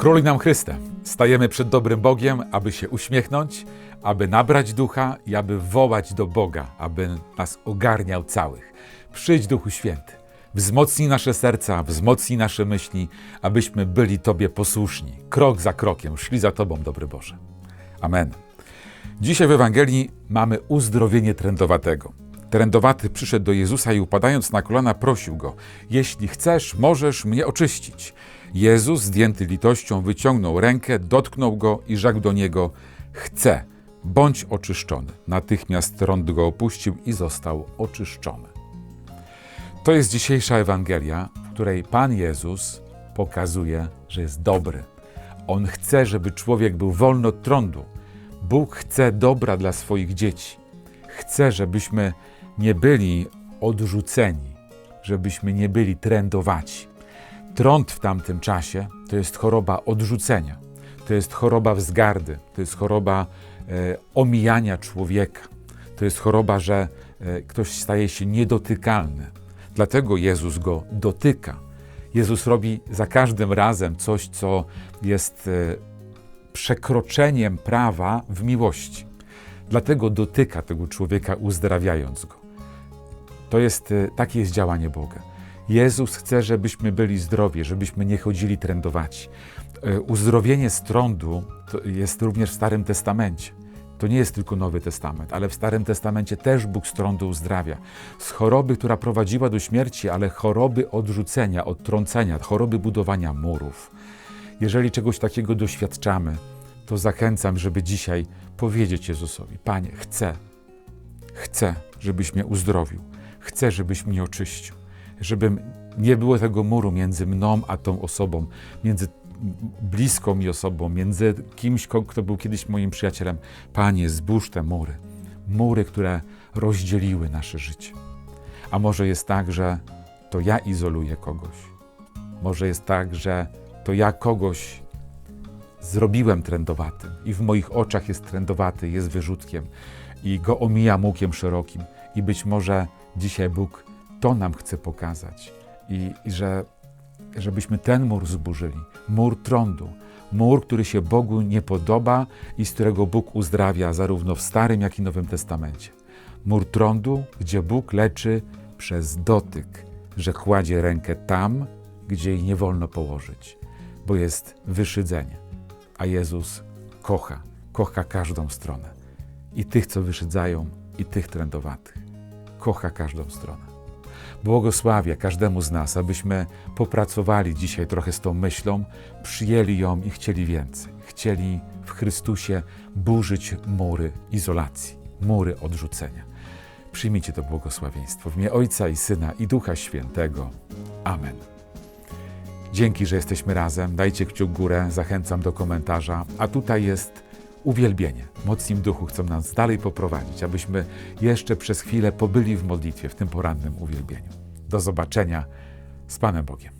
Króluj nam Chryste. Stajemy przed dobrym Bogiem, aby się uśmiechnąć, aby nabrać ducha i aby wołać do Boga, aby nas ogarniał całych. Przyjdź Duchu Święty. Wzmocnij nasze serca, wzmocnij nasze myśli, abyśmy byli Tobie posłuszni. Krok za krokiem szli za Tobą, dobry Boże. Amen. Dzisiaj w Ewangelii mamy uzdrowienie trędowatego. Trędowaty przyszedł do Jezusa i upadając na kolana prosił go: Jeśli chcesz, możesz mnie oczyścić. Jezus, zdjęty litością, wyciągnął rękę, dotknął go i rzekł do niego: Chcę, bądź oczyszczony. Natychmiast trąd go opuścił i został oczyszczony. To jest dzisiejsza Ewangelia, w której Pan Jezus pokazuje, że jest dobry. On chce, żeby człowiek był wolny od trądu. Bóg chce dobra dla swoich dzieci. Chce, żebyśmy nie byli odrzuceni, żebyśmy nie byli trędowaci. Trąd w tamtym czasie to jest choroba odrzucenia, to jest choroba wzgardy, to jest choroba e, omijania człowieka, to jest choroba, że e, ktoś staje się niedotykalny. Dlatego Jezus go dotyka. Jezus robi za każdym razem coś, co jest e, przekroczeniem prawa w miłości. Dlatego dotyka tego człowieka, uzdrawiając go. To jest, e, takie jest działanie Boga. Jezus chce, żebyśmy byli zdrowi, żebyśmy nie chodzili trędowaci. E, Uzdrowienie z trądu jest również w Starym Testamencie. To nie jest tylko Nowy Testament, ale w Starym Testamencie też Bóg z trądu uzdrawia. Z choroby, która prowadziła do śmierci, ale choroby odrzucenia, odtrącenia, choroby budowania murów. Jeżeli czegoś takiego doświadczamy, to zachęcam, żeby dzisiaj powiedzieć Jezusowi: Panie, chcę, chcę, żebyś mnie uzdrowił, chcę, żebyś mnie oczyścił, żebym nie było tego muru między mną a tą osobą, między bliską mi osobą, między kimś, kto był kiedyś moim przyjacielem. Panie, zbóż te mury, mury, które rozdzieliły nasze życie. A może jest tak, że to ja izoluję kogoś. Może jest tak, że to ja kogoś zrobiłem trędowatym i w moich oczach jest trędowaty, jest wyrzutkiem i go omijam łukiem szerokim. I być może dzisiaj Bóg to nam chce pokazać i, i że, żebyśmy ten mur zburzyli, mur trądu, mur, który się Bogu nie podoba i z którego Bóg uzdrawia zarówno w Starym, jak i Nowym Testamencie. Mur trądu, gdzie Bóg leczy przez dotyk, że kładzie rękę tam, gdzie jej nie wolno położyć, bo jest wyszydzenie. A Jezus kocha, kocha każdą stronę. I tych, co wyszydzają, i tych trędowatych. Kocha każdą stronę. Błogosławię każdemu z nas, abyśmy popracowali dzisiaj trochę z tą myślą, przyjęli ją i chcieli więcej. Chcieli w Chrystusie burzyć mury izolacji, mury odrzucenia. Przyjmijcie to błogosławieństwo w imię Ojca i Syna i Ducha Świętego. Amen. Dzięki, że jesteśmy razem. Dajcie kciuk górę, zachęcam do komentarza. A tutaj jest uwielbienie. Mocni w duchu chcą nas dalej poprowadzić, abyśmy jeszcze przez chwilę pobyli w modlitwie, w tym porannym uwielbieniu. Do zobaczenia z Panem Bogiem.